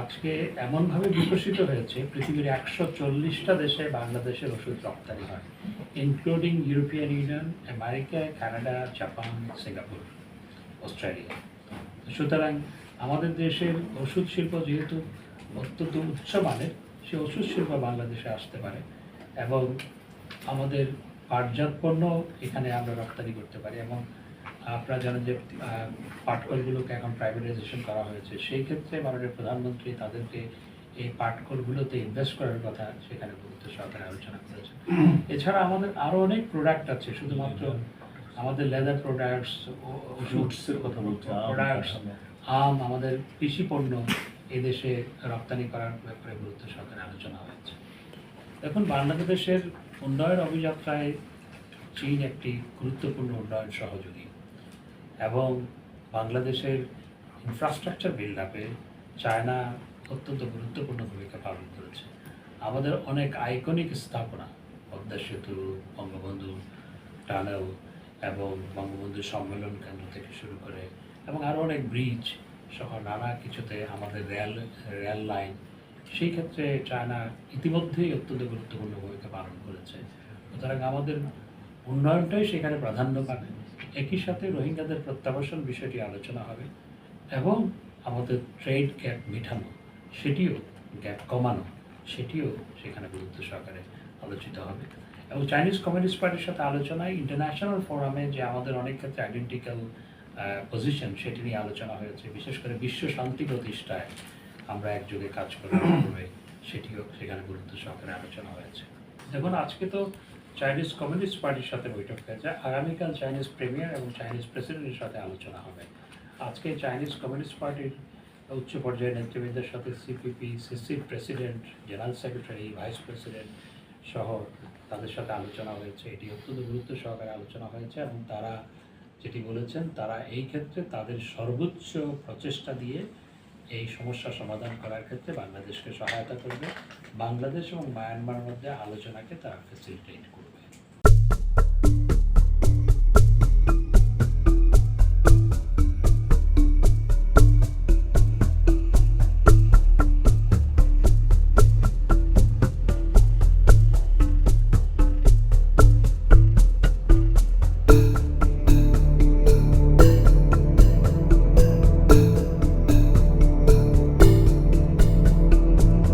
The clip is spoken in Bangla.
আজকে এমনভাবে বিকশিত হয়েছে, পৃথিবীর একশো চল্লিশটা দেশে বাংলাদেশের ওষুধ রপ্তানি হয় including European Union America Canada Japan Singapore Australia সুতরাং আমাদের দেশের ওষুধ শিল্প যেহেতু অত্যন্ত উচ্চমানের সে ওষুধ শিল্প বাংলাদেশে আসতে পারে এবং আমাদের পাটজাত পণ্য এখানে আমরা রপ্তানি করতে পারি, এবং আপনারা জানেন যে পাটকলগুলোকে এখন প্রাইভেটাইজেশন করা হয়েছে। সেই ক্ষেত্রে মাননীয় প্রধানমন্ত্রী তাদেরকে এই পাটকলগুলোতে ইনভেস্ট করার কথা সেখানে গুরুত্ব সহকারে আলোচনা করেছে এছাড়া আমাদের আরও অনেক প্রোডাক্ট আছে শুধুমাত্র আমাদের লেদার প্রোডাক্টস ফ্রুটসের কথা বলছে প্রোডাক্টস আম আমাদের কৃষি পণ্য এদেশে রপ্তানি করার ব্যাপারে গুরুত্ব সহকারে আলোচনা হয়েছে। এখন বাংলাদেশের উন্নয়ন অভিযাত্রায় চীন একটি গুরুত্বপূর্ণ উন্নয়ন সহযোগী। এবং বাংলাদেশের ইনফ্রাস্ট্রাকচার বিল্ড আপে চায়না অত্যন্ত গুরুত্বপূর্ণ ভূমিকা পালন করেছে। আমাদের অনেক আইকনিক স্থাপনা, পদ্মা সেতু, বঙ্গবন্ধু টানেল এবং বঙ্গবন্ধু সম্মেলন কেন্দ্র থেকে শুরু করে এবং আরও অনেক ব্রিজ সহ নানা কিছুতে আমাদের রেল রেল লাইন সেই ক্ষেত্রে চায়না ইতিমধ্যেই অত্যন্ত গুরুত্বপূর্ণ ভূমিকা পালন করেছে। সুতরাং আমাদের উন্নয়নটাই সেখানে প্রাধান্য পাবে। একই সাথে রোহিঙ্গাদের প্রত্যাবাসন বিষয়টি আলোচনা হবে এবং আমাদের ট্রেড গ্যাপ মেটানো, সেটিও গ্যাপ কমানো, সেটিও সেখানে গুরুত্ব সহকারে আলোচিত হবে। এবং চাইনিজ কমিউনিস্ট পার্টির সাথে আলোচনায় ইন্টারন্যাশনাল ফোরামে যে আমাদের অনেক ক্ষেত্রে আইডেন্টিক্যাল পজিশন সেটি নিয়ে আলোচনা হয়েছে। বিশেষ করে বিশ্ব শান্তি প্রতিষ্ঠায় আমরা একযোগে কাজ করতে হবে সেটিও সেখানে গুরুত্ব সহকারে আলোচনা হয়েছে। দেখুন, আজকে তো চাইনিজ কমিউনিস্ট পার্টির সাথে বৈঠক হয়েছে। আগামীকাল চাইনিজ প্রেমিয়ার এবং চাইনিজ প্রেসিডেন্টের সাথে আলোচনা হবে। আজকে চাইনিজ কমিউনিস্ট পার্টির উচ্চ পর্যায়ের নেতৃবৃন্দের সাথে সিপিপি সিসির president general secretary vice president সহ তাদের সাথে আলোচনা হয়েছে। এটি অত্যন্ত গুরুত্ব সহকারে আলোচনা হয়েছে এবং তারা যেটি বলেছেন, তারা এই ক্ষেত্রে তাদের সর্বোচ্চ প্রচেষ্টা দিয়ে এই সমস্যা সমাধান করার ক্ষেত্রে বাংলাদেশকে সহায়তা করবে। বাংলাদেশ এবং মায়ানমার মধ্যে আলোচনাকে তারা ফেসিলিটেট করবে।